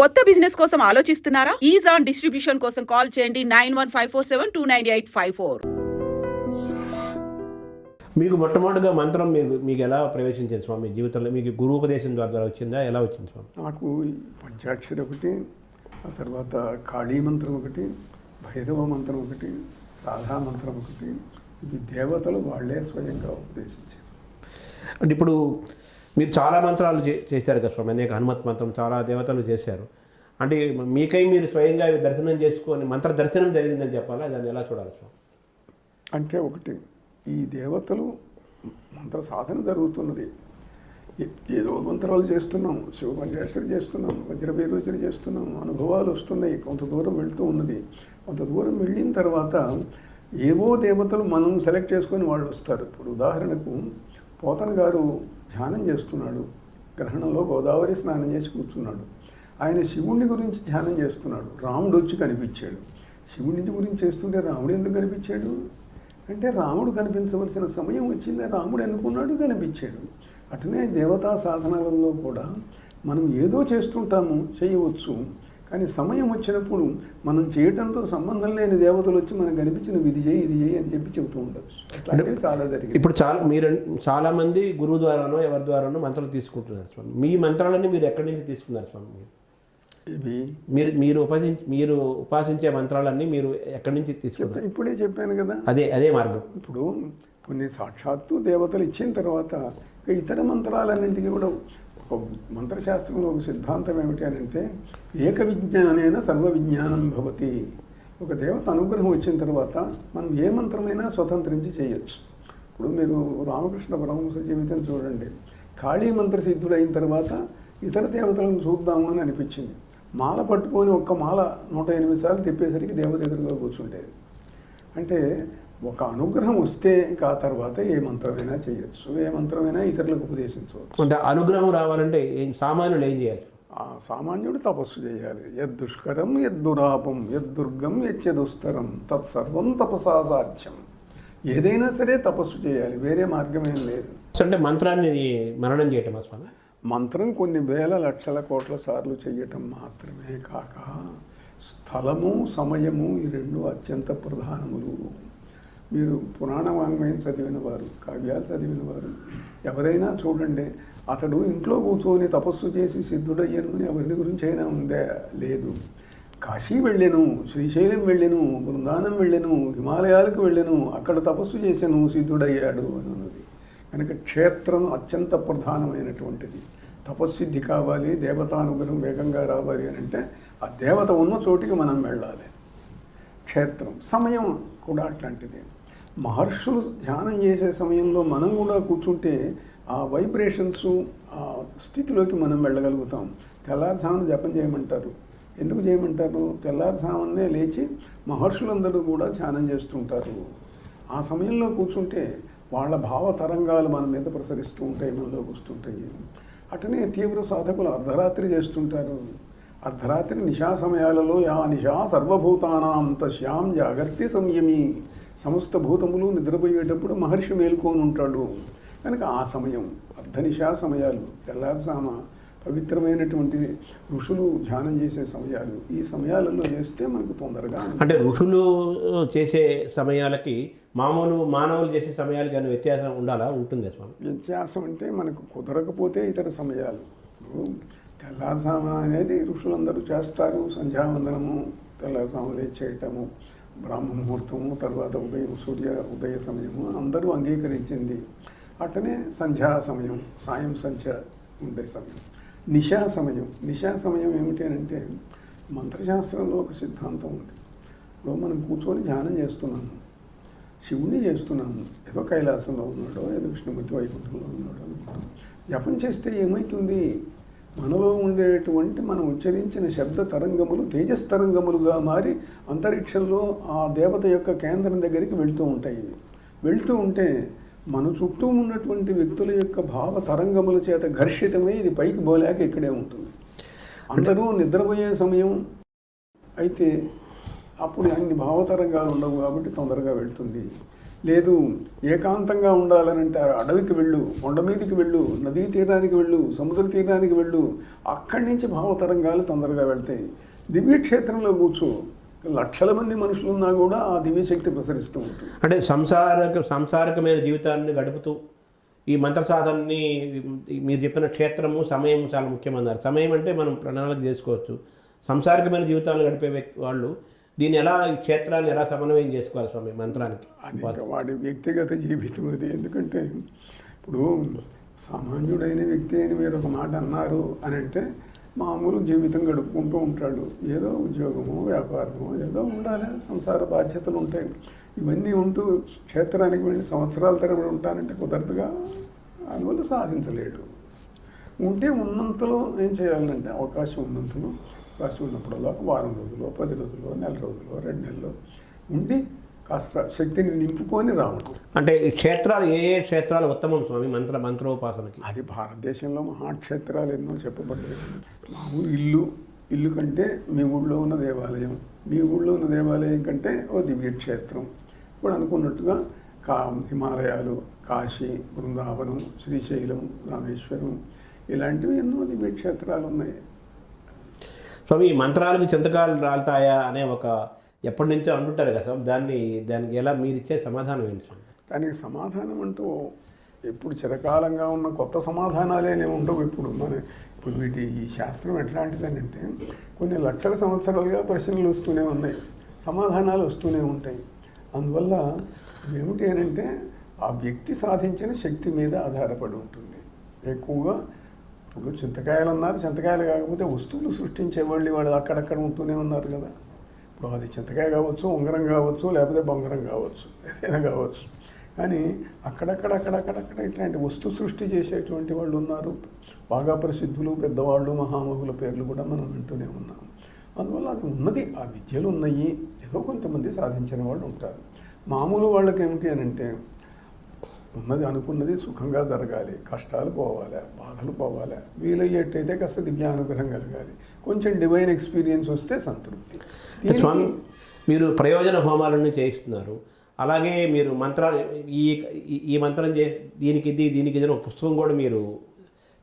కొత్త బిజినెస్ కోసం ఆలోచిస్తున్నారా? ఈజ్ ఆన్ డిస్ట్రిబ్యూషన్ కోసం కాల్ చేయండి nine one five four seven two nine eight five four. మీకు మొట్టమొదటిగా మంత్రం మీరు మీకు ఎలా ప్రవేశించింది స్వామి జీవితంలో? మీకు గురువుపదేశం ద్వారా ద్వారా వచ్చిందా? ఎలా వచ్చింది స్వామి? నాకు పంచాక్షరి ఒకటి ఆ తర్వాత కాళీ మంత్రం ఒకటి భైరవ మంత్రం ఒకటి రాధా మంత్రం ఒకటి ఇవి దేవతలు వాళ్ళే స్వయంగా ఉపదేశించారు అంటే ఇప్పుడు మీరు చాలా మంత్రాలు చే- చేశారు కదా స్వామి అనేక హనుమత్ మంత్రం చాలా దేవతలు చేశారు. అంటే మీకై మీరు స్వయంగా దర్శనం చేసుకొని మంత్ర దర్శనం జరిగిందని చెప్పాలా? దాన్ని ఎలా చూడాలి స్వామి? అంటే ఒకటి ఈ దేవతలు మంత్ర సాధన జరుగుతున్నది. ఏదో మంత్రాలు చేస్తున్నాం శివ పంచాక్షరి చేస్తున్నాం వజ్రభైరోచరి చేస్తున్నాం అనుభవాలు వస్తున్నాయి కొంత దూరం వెళుతూ ఉన్నది. కొంత దూరం వెళ్ళిన తర్వాత ఏవో దేవతలు మనం సెలెక్ట్ చేసుకొని వాళ్ళు వస్తారు. ఇప్పుడు ఉదాహరణకు పోతన గారు ధ్యానం చేస్తున్నాడు. గ్రహణంలో గోదావరి స్నానం చేసి కూర్చున్నాడు. ఆయన శివుణ్ణి గురించి ధ్యానం చేస్తున్నాడు. రాముడు వచ్చి కనిపించాడు. శివుడి గురించి చేస్తుంటే రాముడు ఎందుకు కనిపించాడు? అంటే రాముడు కనిపించవలసిన సమయం వచ్చింది. రాముడు ఎన్నుకున్నాడు? కనిపించాడు. అట్లనే దేవతా సాధనాలలో కూడా మనం ఏదో చేస్తుంటాము చేయవచ్చు. కానీ సమయం వచ్చినప్పుడు మనం చేయటంతో సంబంధం లేని దేవతలు వచ్చి మనకు కనిపించిన ఇది చేయి ఇది చేయి అని చెప్పి చెబుతూ ఉండొచ్చు. అట్లాంటివి చాలా జరిగింది ఇప్పుడు చాలా మీరు చాలా మంది గురువు ద్వారానో ఎవరి ద్వారానో మంత్రాలు తీసుకుంటున్నారు స్వామి. మీ మంత్రాలన్నీ మీరు ఎక్కడి నుంచి తీసుకున్నారు స్వామి? మీరు ఇవి మీరు మీరు ఉపాసించే మీరు ఉపాసించే మంత్రాలన్నీ మీరు ఎక్కడి నుంచి చెప్ప- ఇప్పుడే చెప్పాను కదా. అదే అదే మార్గం. ఇప్పుడు కొన్ని సాక్షాత్తు దేవతలు ఇచ్చిన తర్వాత ఇతర మంత్రాలన్నింటికి కూడా మంత్రశాస్త్రంలో ఒక సిద్ధాంతం ఏమిటి అని అంటే ఏక విజ్ఞానైన సర్వ విజ్ఞానం భవతి. ఒక దేవత అనుగ్రహం వచ్చిన తర్వాత మనం ఏ మంత్రమైనా స్వతంత్రించి చేయొచ్చు. ఇప్పుడు మీరు రామకృష్ణ పరమహంస జీవితం చూడండి. కాళీ మంత్ర సిద్ధుడైన తర్వాత ఇతర దేవతలను చూద్దాము అని అనిపించింది. మాల పట్టుకొని ఒక్క మాల నూట ఎనిమిది సార్లు తిప్పేసరికి దేవత ఎదురుగా కూర్చుండేది. అంటే ఒక అనుగ్రహం వస్తే ఇంకా ఆ తర్వాత ఏ మంత్రమైనా చేయొచ్చు. ఏ మంత్రమైనా ఇతరులకు ఉపదేశించవచ్చు. అంటే అనుగ్రహం రావాలంటే ఏం సామాన్యులు ఏం చేయాలి? ఆ సామాన్యుడు తపస్సు చేయాలి. యద్దుష్కరం యద్దురాపం యద్దుర్గం యచ్చదుస్తరం తత్సర్వం తపసా సాధ్యం. ఏదైనా సరే తపస్సు చేయాలి వేరే మార్గమేం లేదు. అంటే మంత్రాన్ని మననం చేయటం స్వామి? మంత్రం కొన్ని వేల లక్షల కోట్ల సార్లు చేయటం మాత్రమే కాక స్థలము సమయము ఈ రెండు అత్యంత ప్రధానములు. మీరు పురాణ వాంగ్మయం చదివిన వారు కావ్యాలు చదివిన వారు ఎవరైనా చూడండి అతడు ఇంట్లో కూర్చొని తపస్సు చేసి సిద్ధుడయ్యను అని ఎవరి గురించి అయినా ఉందే? లేదు. కాశీ వెళ్ళాను శ్రీశైలం వెళ్ళాను బృందానం వెళ్ళాను హిమాలయాలకు వెళ్ళాను అక్కడ తపస్సు చేశాను సిద్ధుడయ్యాడు అని ఉన్నది కనుక క్షేత్రం అత్యంత ప్రధానమైనటువంటిది. తపస్సిద్ధి కావాలి దేవతానుగ్రహం వేగంగా రావాలి అని అంటే ఆ దేవత ఉన్న చోటికి మనం వెళ్ళాలి. క్షేత్రం సమయం కూడా అట్లాంటిదే. మహర్షులు ధ్యానం చేసే సమయంలో మనం కూడా కూర్చుంటే ఆ వైబ్రేషన్స్ ఆ స్థితిలోకి మనం వెళ్ళగలుగుతాం. తెల్లారుసామును జపం చేయమంటారు. ఎందుకు చేయమంటారు? తెల్లారుసామునే లేచి మహర్షులందరూ కూడా ధ్యానం చేస్తుంటారు. ఆ సమయంలో కూర్చుంటే వాళ్ళ భావ తరంగాలు మన మీద ప్రసరిస్తూ ఉంటాయి మనలోకి వస్తుంటాయి. అటనే తీవ్ర సాధకులు అర్ధరాత్రి చేస్తుంటారు. అర్ధరాత్రి నిశా సమయాలలో యా నిశా సర్వభూతానాం శ్యాం జాగర్తి సంయమి. సమస్త భూతములు నిద్రపోయేటప్పుడు మహర్షి మేలుకొని ఉంటాడు. కనుక ఆ సమయం అర్ధనిశా సమయాలు తెల్లారుసామ పవిత్రమైనటువంటి ఋషులు ధ్యానం చేసే సమయాలు ఈ సమయాలలో చేస్తే మనకు తొందరగా అంటే ఋషులు చేసే సమయాలకి మామూలు మానవులు చేసే సమయాలకి కానీ వ్యత్యాసం ఉండాలా? ఉంటుందా స్వామి? వ్యత్యాసం అంటే మనకు కుదరకపోతే ఇతర సమయాలు. తెల్లారుసామ అనేది ఋషులందరూ చేస్తారు. సంధ్యావందనము తెల్లారుసామ లేచి చేయటము బ్రాహ్మ ముహూర్తము తర్వాత ఉదయం సూర్య ఉదయ సమయము అందరూ అంగీకరించింది. అట్టనే సంధ్యా సమయం సాయం సంధ్య ఉండే సమయం. నిశా సమయం. నిశా సమయం ఏమిటి అని అంటే మంత్రశాస్త్రంలో ఒక సిద్ధాంతం ఉంది. ఇప్పుడు మనం కూర్చొని ధ్యానం చేస్తున్నాము. శివుణ్ణి చేస్తున్నాము. ఏదో కైలాసంలో ఉన్నాడో ఏదో విష్ణుమూర్తి వైకుంఠంలో ఉన్నాడో అనుకుంటాం. జపం చేస్తే ఏమవుతుంది మనలో ఉండేటువంటి మనం ఉచ్చరించిన శబ్ద తరంగములు తేజస్ తరంగములుగా మారి అంతరిక్షంలో ఆ దేవత యొక్క కేంద్రం దగ్గరికి వెళ్తూ ఉంటాయి ఇవి. వెళ్తూ ఉంటే మన చుట్టూ ఉన్నటువంటి వ్యక్తుల యొక్క భావ తరంగముల చేత ఘర్షితమై ఇది పైకి పోలేక ఇక్కడే ఉంటుంది. అందరూ నిద్రపోయే సమయం అయితే అప్పుడు అన్ని భావతరంగాలు ఉండవు కాబట్టి తొందరగా వెళ్తుంది. లేదు ఏకాంతంగా ఉండాలనంటే అడవికి వెళ్ళు కొండ మీదకి వెళ్ళు నదీ తీరానికి వెళ్ళు సముద్ర తీరానికి వెళ్ళు అక్కడి నుంచి భావతరంగాలు తొందరగా వెళ్తాయి. దివ్యక్షేత్రంలో కూర్చో లక్షల మంది మనుషులు ఉన్నా కూడా ఆ దివ్యశక్తి ప్రసరిస్తూ ఉంటుంది. అంటే సంసారక సంసారకమైన జీవితాన్ని గడుపుతూ ఈ మంత్ర సాధనని మీరు చెప్పిన క్షేత్రము సమయం చాలా ముఖ్యమన్నారు. సమయం అంటే మనం ప్రణాళిక చేసుకోవచ్చు. సంసారకమైన జీవితాలు గడిపే వ్యక్తి వాళ్ళు దీన్ని ఎలా ఈ క్షేత్రాన్ని ఎలా సమన్వయం చేసుకోవాలి స్వామి మంత్రానికి? అది వాడి వ్యక్తిగత జీవితం అది. ఎందుకంటే ఇప్పుడు సామాన్యుడైన వ్యక్తి అని మీరు ఒక మాట అన్నారు అని అంటే మామూలు జీవితం గడుపుకుంటూ ఉంటాడు. ఏదో ఉద్యోగమో వ్యాపారమో ఏదో ఉండాలి. సంసార బాధ్యతలు ఉంటాయి. ఇవన్నీ ఉంటూ క్షేత్రానికి వెళ్ళి సంవత్సరాల తరబడి ఉంటానంటే కుదరదుగా? అందువల్ల సాధించలేడు. ఉంటే ఉన్నంతలో ఏం చేయాలంటే అవకాశం ఉన్నంతలో అవకాశం ఉన్నప్పుడల్లా వారం రోజులు పది రోజులు నెల రోజులు రెండు నెలలు ఉండి కాస్త శక్తిని నింపుకొని రావడం అంటే ఈ క్షేత్రాలు ఏ ఏ క్షేత్రాలు ఉత్తమం స్వామి? మంత్ర మంత్రోపాసనకి. అది భారతదేశంలో మహాక్షేత్రాలు ఎన్నో చెప్పబడ్డాయి. మామూలు ఇల్లు ఇల్లు కంటే మీ ఊళ్ళో ఉన్న దేవాలయం మీ ఊళ్ళో ఉన్న దేవాలయం కంటే ఓ దివ్యక్షేత్రం ఇప్పుడు అనుకున్నట్టుగా కా హిమాలయాలు కాశీ బృందావనం శ్రీశైలం రామేశ్వరం ఇలాంటివి ఎన్నో దివ్యక్షేత్రాలు ఉన్నాయి. స్వామి ఈ మంత్రాలకు చింతకాలు రాలుతాయా అనే ఒక ఎప్పటి నుంచో అంటుంటారు కదా స్వామి దాన్ని దానికి ఎలా మీరు ఇచ్చే సమాధానం ఏంటి స్వామి? దానికి సమాధానం అంటూ ఎప్పుడు చిరకాలంగా ఉన్న కొత్త సమాధానాలేనే ఉండవు ఇప్పుడు. మన ఇప్పుడు వీటి ఈ శాస్త్రం ఎట్లాంటిదని అంటే కొన్ని లక్షల సంవత్సరాలుగా ప్రశ్నలు వస్తూనే ఉన్నాయి సమాధానాలు వస్తూనే ఉంటాయి. అందువల్ల ఏమిటి అని అంటే ఆ వ్యక్తి సాధించిన శక్తి మీద ఆధారపడి ఉంటుంది. ఎక్కువగా ఇప్పుడు చింతకాయలు అన్నారు చింతకాయలు కాకపోతే వస్తువులు సృష్టించే వాళ్ళు వాళ్ళు అక్కడక్కడ ఉంటూనే ఉన్నారు కదా. ఇప్పుడు అది చింతకాయ కావచ్చు ఉంగరం కావచ్చు లేకపోతే బొంగరం కావచ్చు ఏదైనా కావచ్చు. కానీ అక్కడక్కడ అక్కడక్కడక్కడ ఇట్లాంటి వస్తు సృష్టి చేసేటువంటి వాళ్ళు ఉన్నారు. బాగా ప్రసిద్ధులు పెద్దవాళ్ళు మహామహుల పేర్లు కూడా మనం వింటూనే ఉన్నాం. అందువల్ల అది ఉన్నది ఆ విద్యలు ఉన్నాయి. ఏదో కొంతమంది సాధించిన వాళ్ళు ఉంటారు. మామూలు వాళ్ళకి ఏమిటి అని అంటే ఉన్నది అనుకున్నది సుఖంగా జరగాలి కష్టాలు పోవాలి బాధలు పోవాలి. వీలయ్యేట్టయితే కాస్త దివ్యానుగ్రహం కలగాలి. కొంచెం డివైన్ ఎక్స్పీరియన్స్ వస్తే సంతృప్తి. స్వామి మీరు ప్రయోజన హోమాలన్నీ చేయిస్తున్నారు. అలాగే మీరు మంత్రాలు ఈ ఈ- మంత్రం చే దీనికి ఇది దీనికి ఇది ఒక పుస్తకం కూడా మీరు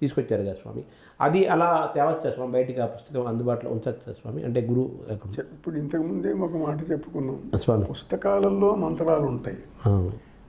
తీసుకొచ్చారు కదా స్వామి. అది అలా తేవచ్చా స్వామి? బయటికి ఆ పుస్తకం అందుబాటులో ఉంచచ్చా స్వామి? అంటే గురువు ఇప్పుడు ఇంతకుముందే ఒక మాట చెప్పుకున్నాం. స్వామి. పుస్తకాలలో మంత్రాలు ఉంటాయి.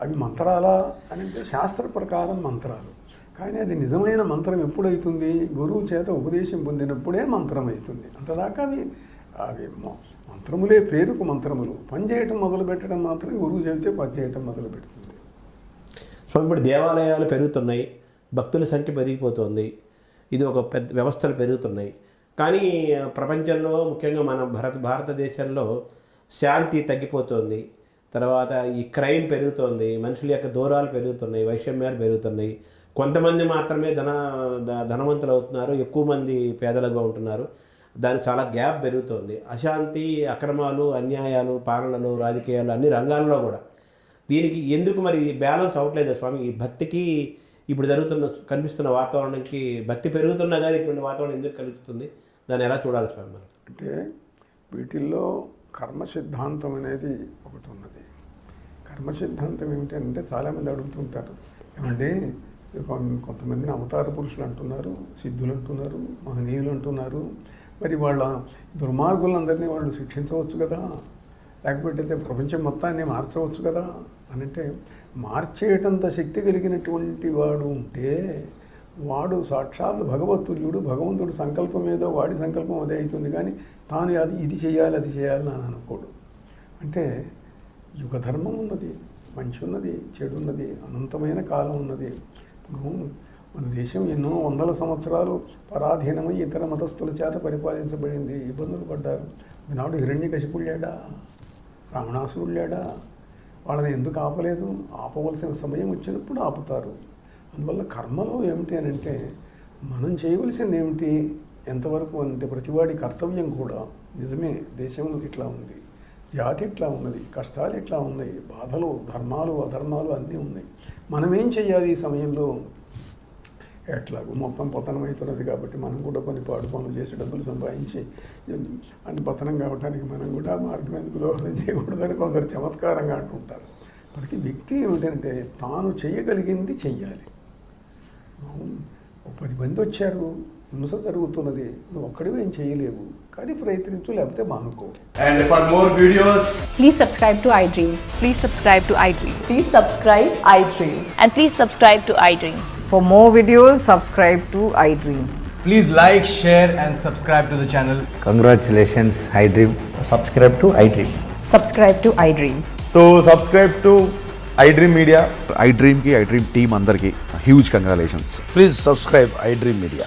అవి మంత్రాలా అని అంటే శాస్త్ర ప్రకారం మంత్రాలు. కానీ అది నిజమైన మంత్రం ఎప్పుడవుతుంది గురువు చేత ఉపదేశం పొందినప్పుడే మంత్రం అవుతుంది అంతదాకా అవి అవి మంత్రములే పేరుకు మంత్రములు. పనిచేయటం మొదలు పెట్టడం మాత్రం గురువు చెబితే పనిచేయటం మొదలు పెడుతుంది. స్వామి ఇప్పుడు దేవాలయాలు పెరుగుతున్నాయి. భక్తుల సంఖ్య పెరిగిపోతుంది. ఇది ఒక పెద్ద వ్యవస్థలు పెరుగుతున్నాయి. కానీ ప్రపంచంలో ముఖ్యంగా మన భారత భారతదేశంలో శాంతి తగ్గిపోతుంది. తర్వాత ఈ క్రైమ్ పెరుగుతోంది మనుషుల యొక్క దూరాలు పెరుగుతున్నాయి వైషమ్యాలు పెరుగుతున్నాయి. కొంతమంది మాత్రమే ధన ధనవంతులు అవుతున్నారు ఎక్కువ మంది పేదలుగా ఉంటున్నారు. దానికి చాలా గ్యాప్ పెరుగుతోంది. అశాంతి అక్రమాలు అన్యాయాలు పాలనలు రాజకీయాలు అన్ని రంగాల్లో కూడా. దీనికి ఎందుకు మరి బ్యాలెన్స్ అవ్వట్లేదు స్వామి? ఈ భక్తికి ఇప్పుడు జరుగుతున్న కనిపిస్తున్న వాతావరణంకి భక్తి పెరుగుతున్నా కానీ ఇటువంటి వాతావరణం ఎందుకు కలుగుతుంది? దాన్ని ఎలా చూడాలి స్వామి మనం? అంటే వీటిల్లో కర్మ సిద్ధాంతం అనేది కర్మ సిద్ధాంతం ఏమిటంటే చాలామంది అడుగుతుంటారు ఏమండి కొంతమందిని అవతార పురుషులు అంటున్నారు సిద్ధులు అంటున్నారు మహనీయులు అంటున్నారు. మరి వాళ్ళ దుర్మార్గులందరినీ వాళ్ళు శిక్షించవచ్చు కదా? లేకపోతే ప్రపంచం మొత్తాన్ని మార్చవచ్చు కదా? అని అంటే మార్చేటంత శక్తి కలిగినటువంటి వాడు ఉంటే వాడు సాక్షాత్ భగవతుల్యుడు భగవంతుడు సంకల్పం ఏదో వాడి సంకల్పం అదే అవుతుంది కానీ తాను అది ఇది చేయాలి అది చేయాలి అని అనుకోడు. అంటే యుగధర్మం ఉన్నది మంచి ఉన్నది చెడు ఉన్నది అనంతమైన కాలం ఉన్నది. ఇప్పుడు మన దేశం ఎన్నో వందల సంవత్సరాలు పరాధీనమై ఇతర మతస్థుల చేత పరిపాలించబడింది. ఇబ్బందులు పడ్డారు. ఈనాడు హిరణ్యకశిపుడు లేడా రావణాసురుడు లేడా వాళ్ళని ఎందుకు ఆపలేదు? ఆపవలసిన సమయం వచ్చినప్పుడు ఆపుతారు. అందువల్ల కర్మలో ఏమిటి అని అంటే మనం చేయవలసింది ఏమిటి? ఎంతవరకు అంటే ప్రతివాడి కర్తవ్యం కూడా నిజమే. దేశంలో ఇట్లా ఉంది. జాతి ఇట్లా ఉన్నది? కష్టాలు ఇట్లా ఉన్నాయి? బాధలు ధర్మాలు అధర్మాలు అన్నీ ఉన్నాయి. మనం ఏం చేయాలి ఈ సమయంలో? ఎట్లాగో మొత్తం పతనం అవుతున్నది కాబట్టి మనం కూడా కొన్ని పాడు పనులు చేసి డబ్బులు సంపాదించి అన్ని పతనం కావడానికి మనం కూడా మార్గం ఎందుకు దోహదం చేయకూడదని కొందరు చమత్కారంగా అంటుంటారు. ప్రతి వ్యక్తి ఏమిటంటే తాను చేయగలిగింది చెయ్యాలి. అవును. పది మంది వచ్చారు. హింస జరుగుతున్నది. నువ్వు ఒక్కడి ఏం చేయలేవు. కానీ ప్రయత్నించు లేకపోతే మానుకో. And for more videos please subscribe to I dream please subscribe to I dream please subscribe I dream and please subscribe to I dream for more videos subscribe to I dream please like share and subscribe to the channel congratulations I dream subscribe to I dream subscribe to I dream so subscribe to I dream media I డ్రీమ్కి I dream team అందరికి huge congratulations please subscribe I dream media